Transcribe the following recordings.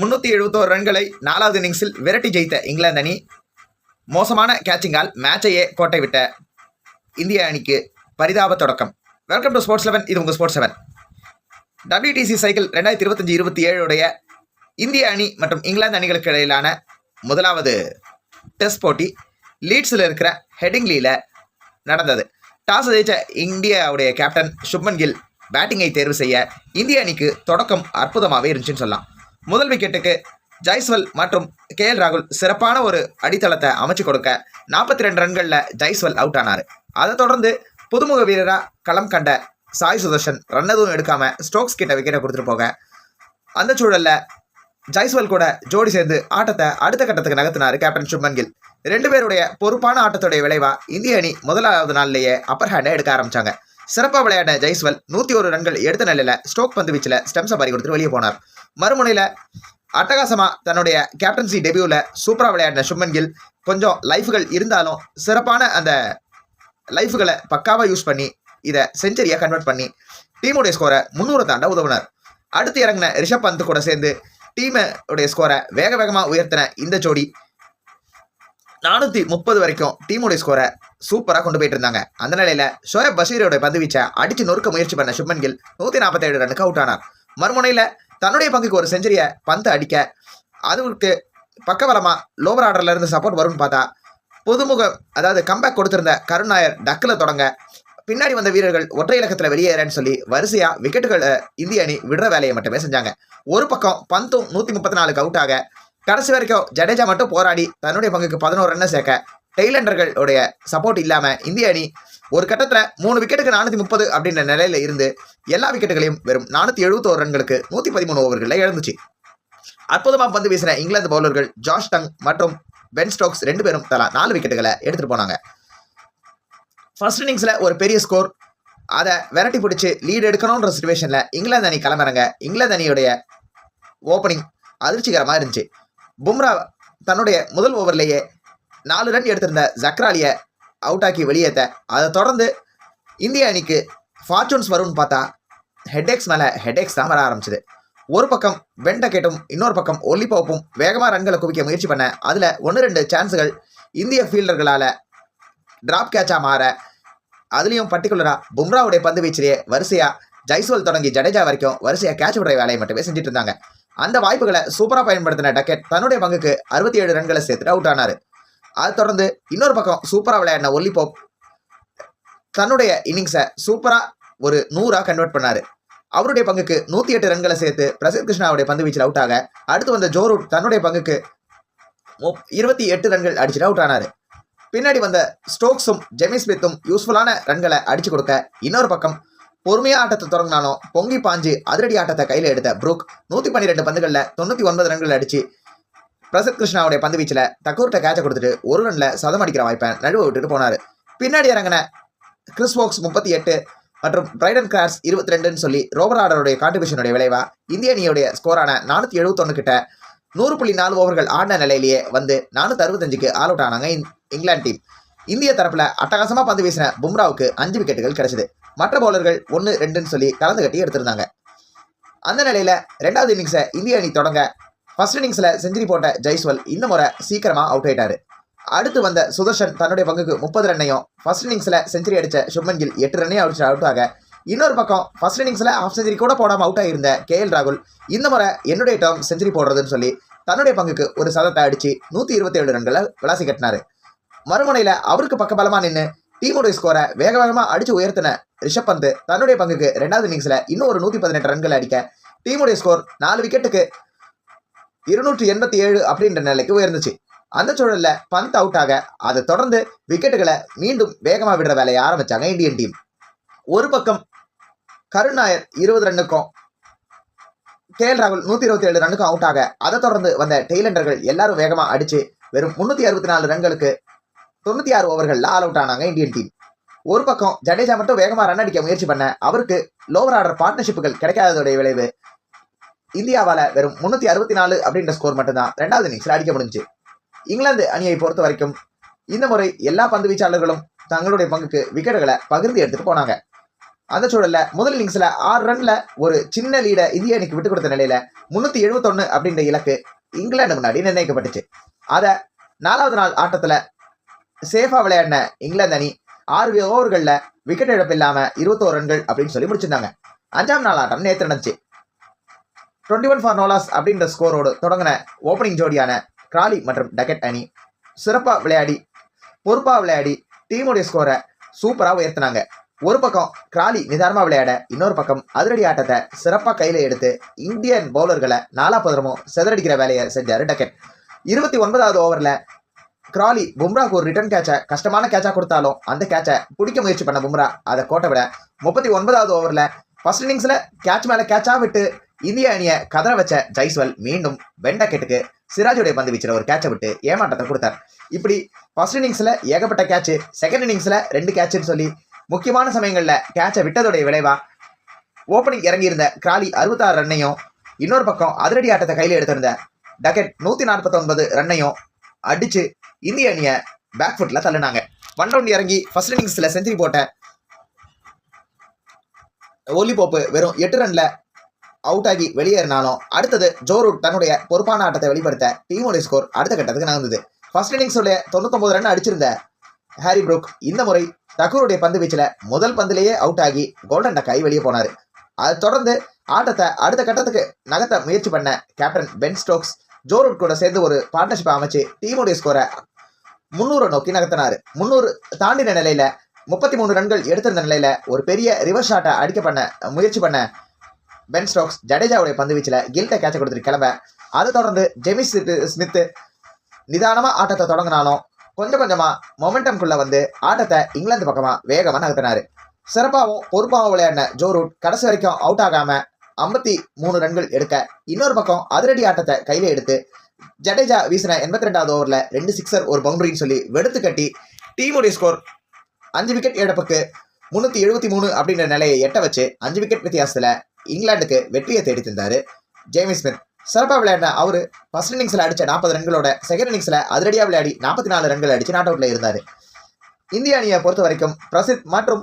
முன்னூற்றி எழுபத்தோரு ரன்களை நாலாவது இன்னிங்ஸில் விரட்டி ஜெயித்த இங்கிலாந்து அணி மோசமான கேட்சிங்கால் மேட்சையே கோட்டை விட்ட இந்திய அணிக்கு பரிதாப தொடக்கம். வெல்கம் டு ஸ்போர்ட்ஸ் லெவன் இது உங்கள் ஸ்போர்ட்ஸ் லெவன் டபிள்யூடிசி சைக்கிள் ரெண்டாயிரத்தி இருபத்தஞ்சி இருபத்தி ஏழுடைய இந்திய அணி மற்றும் இங்கிலாந்து அணிகளுக்கு இடையிலான முதலாவது டெஸ்ட் போட்டி லீட்ஸில் இருக்கிற ஹெடிங்லியில் நடந்தது. டாஸ் ஜெயிச்ச இந்தியாவுடைய கேப்டன் சுப்மன் கில் பேட்டிங்கை தேர்வு செய்ய இந்திய அணிக்கு தொடக்கம் அற்புதமாகவே இருந்துச்சுன்னு சொல்லலாம். முதல் விக்கெட்டுக்கு ஜெய்ஸ்வல் மற்றும் கே எல் ராகுல் சிறப்பான ஒரு அடித்தளத்தை அமைச்சு கொடுக்க நாற்பத்தி ரெண்டு ரன்களில் ஜெய்ஸ்வல் அவுட் ஆனார். அதை தொடர்ந்து புதுமுக வீரராக களம் கண்ட சாய் சுதர்ஷன் ரன் எதுவும் எடுக்காமல் ஸ்டோக்ஸ் கிட்ட விக்கெட்டை கொடுத்துட்டு போக அந்த சூழலில் ஜெய்ஸ்வல் கூட ஜோடி சேர்ந்து ஆட்டத்தை அடுத்த கட்டத்துக்கு நகர்த்தினார் கேப்டன் சுப்மன் கில். ரெண்டு பேருடைய பொறுப்பான ஆட்டத்துடைய விளைவாக இந்திய அணி முதலாவது நாள்லேயே அப்பர் ஹேண்டை எடுக்க ஆரம்பித்தாங்க சிறப்பாக விளையாட ஜெய்ஸ்வல் நூற்றி ஒரு ரன்கள் எடுத்த நிலையில் ஸ்டோக் பந்து வீச்சில் ஸ்டெம்ஸை பறி கொடுத்துட்டு வெளியே போனார். மறுமுனையில் அட்டகாசமாக தன்னுடைய கேப்டன்சி டெபியூவில் சூப்பராக விளையாடின சுப்மன் கில் கொஞ்சம் லைஃப்கள் இருந்தாலும் சிறப்பான அந்த லைஃப்களை பக்காவாக யூஸ் பண்ணி இதை செஞ்சுரியாக கன்வெர்ட் பண்ணி டீமுடைய ஸ்கோரை முந்நூறு தாண்ட உதவுனார். அடுத்து இறங்கின ரிஷப் பந்த் கூட சேர்ந்து டீமுடைய ஸ்கோரை வேக வேகமாக உயர்த்தின இந்த ஜோடி. நானூற்றி முப்பது வரைக்கும் டீமுடைய ஸ்கோரை சூப்பராக கொண்டு போயிட்டு இருந்தாங்க. அந்த நிலையில் ஷோயப் பஷீரோட பந்து வீச்சை அடிச்சு நொறுக்க முயற்சி பண்ண சுப்மன் கில் நூற்றி நாற்பத்தேழு ரனுக்கு அவுட் ஆனார். மறுமுனையில் தன்னுடைய பங்குக்கு ஒரு செஞ்சுரியை பந்து அடிக்க அதுக்கு பக்கவரமாக லோவர் ஆர்டர்லேருந்து சப்போர்ட் வரும்னு பார்த்தா புதுமுகம் அதாவது கம்பேக் கொடுத்திருந்த கருண் நாயர் டக்கில் தொடங்க பின்னாடி வந்த வீரர்கள் ஒற்றை இலக்கத்தில் வெளியேறேன்னு சொல்லி வரிசையாக விக்கெட்டுகளை இந்திய அணி விடுற வேலையை மட்டுமே செஞ்சாங்க. ஒரு பக்கம் பந்தும் நூற்றி முப்பத்தி நாலுக்கு அவுட் ஆக கடைசி வரைக்கும் ஜடேஜா மட்டும் போராடி தன்னுடைய பங்குக்கு பதினோரு ரன்னை சேர்க்க டெய்லண்டர்களுடைய சப்போர்ட் இல்லாமல் இந்திய அணி ஒரு கட்டத்தில் மூணு விக்கெட்டுக்கு நானூற்றி முப்பது அப்படின்ற நிலையில இருந்து எல்லா விக்கெட்டுகளையும் வெறும் நானூற்றி எழுபத்தோரு ரன்களுக்கு நூற்றி பதிமூணு ஓவர்களில் இழந்துச்சு. அற்புதமாக பந்து வீசின இங்கிலாந்து பவுலர்கள் ஜாஷ் டங் மற்றும் பென் ஸ்டோக்ஸ் ரெண்டு பேரும் தலா நாலு விக்கெட்டுகளை எடுத்துகிட்டு போனாங்க. ஃபர்ஸ்ட் இன்னிங்ஸில் ஒரு பெரிய ஸ்கோர் அதை விரட்டி பிடிச்சி லீடு எடுக்கணுன்ற சுச்சுவேஷனில் இங்கிலாந்து அணி கிளம்புறாங்க இங்கிலாந்து அணியுடைய ஓப்பனிங் அதிர்ச்சிகரமாக இருந்துச்சு. பும்ரா தன்னுடைய முதல் ஓவர்லேயே நாலு ரன் எடுத்திருந்த ஜக்ராலியை அவுட் ஆக்கி வெளியேற்ற அதை தொடர்ந்து இந்திய அணிக்கு ஃபார்ச்சூன்ஸ் வரும்னு பார்த்தா ஹெட்ஏக்ஸ் மேலே ஹெட்ஏக்ஸ் தான் வர ஆரம்பிச்சது. ஒரு பக்கம் வெண்டகேட்டும் இன்னொரு பக்கம் ஒல்லிப்போப்பும் வேகமாக ரன்களை குவிக்க முயற்சி பண்ண அதில் ஒன்று ரெண்டு சான்ஸுகள் இந்திய ஃபீல்டர்களால் ட்ராப் கேட்சாக மாற அதுலேயும் பர்டிகுலராக பும்ராவுடைய பந்து வீச்சிலேயே வரிசையாக ஜெய்ஸ்வால் தொடங்கி ஜடேஜா வரைக்கும் வரிசையாக கேட்ச் விடுற வேலையை மட்டுமே செஞ்சுட்டு இருந்தாங்க. அந்த வாய்ப்புகளை சூப்பராக பயன்படுத்தின டக்கெட் தன்னுடைய பங்குக்கு அறுபத்தி ஏழு ரன்களை சேர்த்துட்டு அவுட் ஆனார். அதை தொடர்ந்து இன்னொரு பக்கம் சூப்பராக விளையாடின ஒல்லிபோப். தன்னுடைய இன்னிங்ஸை சூப்பராக ஒரு நூறாக கன்வெர்ட் பண்ணார். அவருடைய பங்குக்கு நூற்றி எட்டு ரன்களை சேர்த்து பிரசித் கிருஷ்ணாவுடைய பந்து வீச்சில் அவுட் ஆக அடுத்து வந்த ஜோரூட் தன்னுடைய பங்குக்கு முப்- இருபத்தி எட்டு ரன்கள் அடிச்சுட்டு அவுட் ஆனார். பின்னாடி வந்த ஸ்டோக்ஸும் ஜெமி ஸ்மித்தும் யூஸ்ஃபுல்லான ரன்களை அடிச்சு கொடுக்க இன்னொரு பக்கம் பொறுமையாக ஆட்டத்தை தொடங்கினாலும் பொங்கி பாஞ்சு அதிரடி ஆட்டத்தை கையில் எடுத்த புரூக் நூற்றி பன்னிரெண்டு பந்துகளில் தொண்ணூற்றி ஒன்பது ரன்கள் அடித்து பிரசத் கிருஷ்ணாவுடைய பந்து வீச்சில் தக்கூர்ட்ட கேட்சை கொடுத்துட்டு ஒரு ரன்ல சதம் அடிக்கிற வாய்ப்பை நடுவை விட்டுட்டு போனார். பின்னாடி இறங்கின கிறிஸ் வாக்ஸ் முப்பத்தி எட்டு மற்றும் பிரைடன் கிராஸ் இருபத்தி ரெண்டுன்னு சொல்லி ரோபர் ஆர்டருடைய கான்ட்ரிபியூஷனுடைய விளைவா இந்திய அணியுடைய ஸ்கோரான நானூற்றி எழுபத்தொன்னு கிட்ட நூறு புள்ளி நாலு ஓவர்கள் ஆடின நிலையிலேயே வந்து நானூற்றி அறுபத்தஞ்சுக்கு ஆல் அவுட் ஆனாங்க இந்- இங்கிலாந்து டீம் இந்திய தரப்பில் அட்டகாசமாக பந்து வீசின பும்ராவுக்கு அஞ்சு விக்கெட்டுகள் கிடைச்சிது. மற்ற பவுலர்கள் ஒன்று ரெண்டுன்னு சொல்லி கலந்து கட்டி எடுத்திருந்தாங்க. அந்த நிலையில் ரெண்டாவது இன்னிங்ஸை இந்திய அணி தொடங்க ஃபர்ஸ்ட் இன்னிங்ஸில் செஞ்சுரி போட்ட ஜெய்ஸ்வல் இந்த முறை சீக்கிரமாக அவுட் ஆயிட்டார். அடுத்து வந்த சுதர்ஷன் தன்னுடைய பங்குக்கு முப்பது ரன்னையும் ஃபர்ஸ்ட் இன்னிங்ஸில் செஞ்சுரி அடிச்ச சுப்மன் கில் எட்டு ரன்னையும் அடிச்சு அவுட் ஆக இன்னொரு பக்கம் ஃபர்ஸ்ட் இன்னிங்ஸில் ஹாஃப் செஞ்சுரி கூட போடாமல் அவுட் ஆகியிருந்த கே எல் ராகுல் இந்த முறை என்னுடைய டேர்ம் செஞ்சுரி போடுறதுன்னு சொல்லி தன்னுடைய பங்குக்கு ஒரு சதத்தை அடித்து நூற்றி இருபத்தி ஏழு ரன்களை விளாசி கட்டினார். மறுமுனையில் அவருக்கு பக்கபலமாக நின்று டீமுடைய ஸ்கோரை வேக வேகமாக அடித்து உயர்த்தின ரிஷப் பந்த் தன்னுடைய பங்குக்கு ரெண்டாவது இன்னிங்ஸில் இன்னும் ஒரு நூற்றி பதினெட்டு ரன்கள் அடிக்க டீமுடைய ஸ்கோர் நாலு விக்கெட்டுக்கு இருநூற்றி எண்பத்தி ஏழு அப்படின்ற நிலைக்கு உயர்ந்துச்சு. அந்த சூழல்ல பந்த் அவுட் ஆக அதை தொடர்ந்து விக்கெட்டுகளை மீண்டும் வேகமாக விடுற வேலையை ஆரம்பிச்சாங்க இந்தியன் டீம் ஒரு பக்கம் கருண் நாயர் இருபது ரன்னுக்கும் கே எல் ராகுல் நூற்றி இருபத்தி ஏழு ரன்னுக்கும் அவுட் ஆக அதை தொடர்ந்து வந்த டெய்லண்டர்கள் எல்லாரும் வேகமாக அடித்து வெறும் முந்நூற்றி அறுபத்தி நாலு ரன்களுக்கு தொண்ணூற்றி ஆறு ஓவர்களில் ஆல் அவுட் ஆனாங்க இந்தியன் டீம் ஒரு பக்கம் ஜடேஜா மட்டும் வேகமாக ரன் அடிக்க முயற்சி பண்ண அவருக்கு லோவர் ஆர்டர் பார்ட்னர்ஷிப்புகள் கிடைக்காததுடைய விளைவு இந்தியாவால வெறும் முன்னூத்தி அறுபத்தி நாலு அப்படின்ற ஸ்கோர் மட்டும்தான். ரெண்டாவது இன்னிங்ஸ்ல அடிக்க முடிஞ்சு. இங்கிலாந்து அணியை பொறுத்த வரைக்கும் இந்த முறை எல்லா பந்து வீச்சாளர்களும் தங்களுடைய பங்குக்கு விக்கெட்டுகளை பகிர்ந்து எடுத்துட்டு போனாங்க. அந்த சூழல்ல முதல் இன்னிங்ஸ்ல ஆறு ரன்ல ஒரு சின்ன லீடை இந்திய அணிக்கு விட்டு கொடுத்த நிலையில முன்னூத்தி எழுபத்தொன்னு அப்படின்ற இலக்கு இங்கிலாந்து முன்னாடி நிர்ணயிக்கப்பட்டுச்சு. அதை நாலாவது நாள் ஆட்டத்துல சேஃபா விளையாடின இங்கிலாந்து அணி ஆறு ஓவர்களில் விக்கெட் இழப்பு இல்லாம இருபத்தோரு ரன்கள் அப்படின்னு சொல்லி முடிச்சிருந்தாங்க. அஞ்சாம் நாள் ஆட்டம் நேற்று நடந்துச்சு. டுவெண்ட்டி ஒன் ஃபார் நோலாஸ் அப்படின்ற ஸ்கோரோடு தொடங்கின ஓப்பனிங் ஜோடியான கிராலி மற்றும் டக்கெட் அணி சிறப்பாக விளையாடி பொறுப்பாக விளையாடி டீமுடைய ஸ்கோரை சூப்பராக உயர்த்தினாங்க. ஒரு பக்கம் கிராலி நிதானமாக விளையாட இன்னொரு பக்கம் அதிரடி ஆட்டத்தை சிறப்பாக கையில் எடுத்து இந்தியன் பவுலர்களை நாலாப்பதரமும் செதறடிக்கிற வேலையை செஞ்சார் டக்கெட் இருபத்தி ஒன்பதாவது ஓவரில் கிராலி பும்ராக்கு ஒரு ரிட்டர்ன் கேட்சை கஷ்டமான கேட்சாக கொடுத்தாலும் அந்த கேட்சை பிடிக்க முயற்சி பண்ண பும்ரா. அதை கோட்டை விட முப்பத்தி ஒன்பதாவது ஓவரில் ஃபர்ஸ்ட் இன்னிங்ஸில் கேட்ச் மேலே கேட்சாக விட்டு இந்திய அணியை கதற வச்ச ஜெய்ஸ்வல் மீண்டும் வெண்டக்கெட்டுக்கு சிராஜுடைய பந்து வீச்சில் ஒரு கேட்சை விட்டு ஏமாற்றத்தை கொடுத்தார். இப்படி ஃபர்ஸ்ட் இன்னிங்ஸில் ஏகப்பட்ட கேட்சு செகண்ட் இன்னிங்ஸில் ரெண்டு கேட்சுன்னு சொல்லி முக்கியமான சமயங்களில் கேட்சை விட்டதோடைய விளைவா ஓப்பனிங் இறங்கியிருந்த கிராலி அறுபத்தாறு ரன்னையும் இன்னொரு பக்கம் அதிரடி ஆட்டத்தை கையில் எடுத்திருந்த டக்கெட் நூற்றி நாற்பத்தொன்பது ரன்னையும் அடித்து இந்திய அணியை பேக் ஃபுட்டில் தள்ளினாங்க. ஒன் ரவுண்ட் இறங்கி ஃபர்ஸ்ட் இன்னிங்ஸில் செஞ்சுரி போட்ட ஒல்லி போப்பு வெறும் எட்டு ரனில் அவுட் ஆகி வெளியேறினாலும் அடுத்தது ஜோரூட் தன்னுடைய பொறுப்பான ஆட்டத்தை வெளிப்படுத்த டீமோட ஸ்கோர் அடுத்த கட்டத்துக்கு நகர்ந்தது. ஃபர்ஸ்ட் இன்னிங்ஸோட தொண்ணூத்தொம்பது ரன் அடிச்சிருந்த ஹாரி புரூக் இந்த முறை தக்கூருடைய பந்து வீச்சில் முதல் பந்திலேயே அவுட் ஆகி கோல்டன் டக்காய் வெளியே போனார். அதை தொடர்ந்து ஆட்டத்தை அடுத்த கட்டத்துக்கு நகர்த்த முயற்சி பண்ண கேப்டன் பென் ஸ்டோக்ஸ் ஜோரூட் கூட சேர்ந்து ஒரு பார்ட்னர்ஷிப்பை அமைச்சு டீமுடைய ஸ்கோரை முந்நூறு நோக்கி நகர்த்தினார். முந்நூறு தாண்டின நிலையில் முப்பத்தி மூணு ரன்கள் எடுத்திருந்த நிலையில் ஒரு பெரிய ரிவர்ஸ் ஷாட்டை அடிக்க பண்ண முயற்சி பண்ண பென் ஸ்டோக்ஸ் ஜடேஜாவுடைய பந்து வீச்சில் கில்ட்டை கேட்ச கொடுத்துட்டு கிளம்ப. அதை தொடர்ந்து ஜெமிஸ் ஸ்மித்து நிதானமாக ஆட்டத்தை தொடங்கினாலும் கொஞ்சம் கொஞ்சமாக மொமெண்டம்குள்ளே வந்து ஆட்டத்தை இங்கிலாந்து பக்கமாக வேகமாக நகர்த்தினார். சிறப்பாகவும் பொறுப்பாகவும் விளையாடின ஜோ ரூட் கடைசி வரைக்கும் அவுட் ஆகாமல் ஐம்பத்தி மூணு ரன்கள் எடுக்க இன்னொரு பக்கம் அதிரடி ஆட்டத்தை கையில் எடுத்து ஜடேஜா வீசின எண்பத்தி ரெண்டாவது ஓவரில் ரெண்டு சிக்ஸர் ஒரு பவுண்டரின்னு சொல்லி வெடுத்து கட்டி டீமுடைய ஸ்கோர் அஞ்சு விக்கெட் இழப்புக்கு முந்நூற்றி எழுபத்தி மூணு அப்படின்ற நிலையை எட்ட வச்சு அஞ்சு விக்கெட் வித்தியாசத்தில் இங்கிலாந்துக்கு வெற்றியை தேடி தந்தார். ஜேமி ஸ்மித் சிறப்பாக விளையாடின அவர் ஃபர்ஸ்ட் இன்னிங்ஸில் அடித்த நாற்பது ரன்களோட செகண்ட் இன்னிங்ஸில் அதிரடியாக விளையாடி நாற்பத்தி நாலு ரன்கள் அடித்து நாட் அவுட்டில் இருந்தார். இந்திய அணியை பொறுத்த வரைக்கும் பிரசித் மற்றும்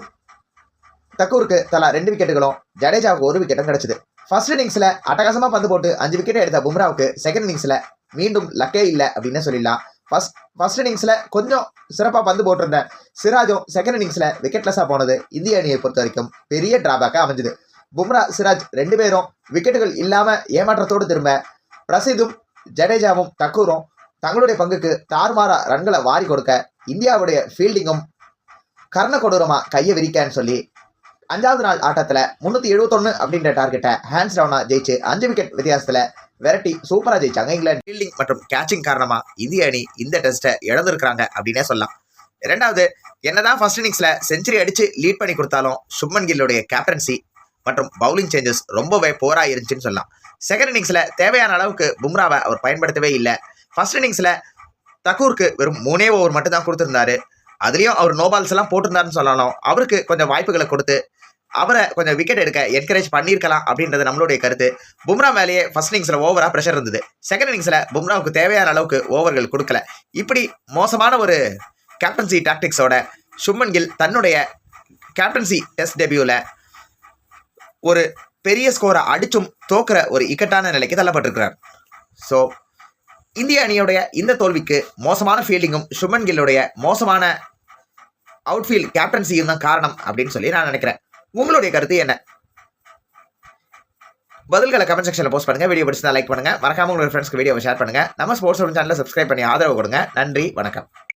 தக்கூருக்கு தலா ரெண்டு விக்கெட்டுகளும் ஜடேஜாவுக்கு ஒரு விக்கெட்டும் கிடைச்சது. ஃபர்ஸ்ட் இன்னிங்ஸில் அட்டகாசமாக பந்து போட்டு அஞ்சு விக்கெட் எடுத்த பும்ராவுக்கு செகண்ட் இன்னிங்ஸில் மீண்டும் லக்கே இல்லை அப்படின்னு சொல்லிடலாம். ஃபர்ஸ்ட் ஃபர்ஸ்ட் இன்னிங்ஸில் கொஞ்சம் சிறப்பாக பந்து போட்டிருந்த சிராஜும் செகண்ட் இன்னிங்ஸில் விக்கெட்லெஸ்ஸாக போனது. இந்திய அணியை பொறுத்த வரைக்கும் பெரிய டிராபேக்காக அமைஞ்சுது. பும்ரா சிராஜ் ரெண்டு பேரும் விக்கெட்டுகள் இல்லாமல் ஏமாற்றத்தோடு திரும்ப பிரசீதும் ஜடேஜாவும் தக்கூரும் தங்களுடைய பங்குக்கு தார்மாரா ரன்களை வாரி கொடுக்க இந்தியாவுடைய ஃபீல்டிங்கும் கர்ண கொடூரமாக கையை விரிக்கன்னு சொல்லி அஞ்சாவது நாள் ஆட்டத்தில் முந்நூற்றி எழுபத்தொன்று அப்படின்ற டார்கெட்டை ஹேண்ட்ஸ் டவுனாக ஜெயிச்சு அஞ்சு விக்கெட் வித்தியாசத்தில் விரட்டி சூப்பராக ஜெயிச்சாங்க. இங்கிலாந்து ஃபீல்டிங் மற்றும் கேட்சிங் காரணமா இந்திய அணி இந்த டெஸ்ட்டை இழந்திருக்கிறாங்க அப்படின்னே சொல்லலாம். ரெண்டாவது என்னதான் ஃபர்ஸ்ட் இன்னிங்ஸில் செஞ்சுரி அடிச்சு லீட் பண்ணி கொடுத்தாலும் சுப்மன் கில்லுடைய கேப்டன்சி மற்றும் பவுலிங் சேஞ்சஸ் ரொம்பவே போரா இருந்துச்சுன்னு சொல்லலாம் செகண்ட் இன்னிங்ஸில் தேவையான அளவுக்கு பும்ராவை அவர் பயன்படுத்தவே இல்லை. ஃபர்ஸ்ட் இன்னிங்ஸில் தக்கூருக்கு வெறும் மூணே ஓவர் மட்டும் தான் கொடுத்துருந்தாரு. அதுலேயும் அவர் நோபால்ஸ் எல்லாம் போட்டிருந்தாருன்னு சொல்லலாம். அவருக்கு கொஞ்சம் வாய்ப்புகளை கொடுத்து அவரை கொஞ்சம் விக்கெட் எடுக்க என்கரேஜ் பண்ணியிருக்கலாம் அப்படின்றது நம்மளுடைய கருத்து. பும்ரா மேலேயே ஃபர்ஸ்ட் இன்னிங்ஸில் ஓவராக ப்ரெஷர் இருந்தது. செகண்ட் இன்னிங்ஸில் பும்ராவுக்கு தேவையான அளவுக்கு ஓவர்கள் கொடுக்கல. இப்படி மோசமான ஒரு கேப்டன்சி டாக்டிக்ஸோட சுப்மன் கில் தன்னுடைய கேப்டன்சி டெஸ்ட் டெபியூவில் ஒரு பெரிய ஸ்கோரை அடிச்சும் தோக்குற ஒரு இக்கட்டான நிலைக்கு தள்ளப்பட்டிருக்கிறார். ஸோ இந்திய அணியுடைய இந்த தோல்விக்கு மோசமான ஃபீல்டிங்கும் சுமன் கில்லுடைய மோசமான அவுட்ஃபீல்ட் கேப்டன்சியும் தான் காரணம் அப்படின்னு சொல்லி நான் நினைக்கிறேன். உங்களுடைய கருத்து என்ன? பதில்களை கமெண்ட் செக்ஷனில் போஸ்ட் பண்ணுங்க. வீடியோ பிடிச்சா லைக் பண்ணுங்க. மறக்காம உங்களோட ஃப்ரெண்ட்ஸ்க்கு வீடியோவை ஷேர் பண்ணுங்க. நம்ம ஸ்போர்ட்ஸ் சேனலில் சப்ஸ்கிரைப் பண்ணி ஆதரவு கொடுங்க. நன்றி வணக்கம்.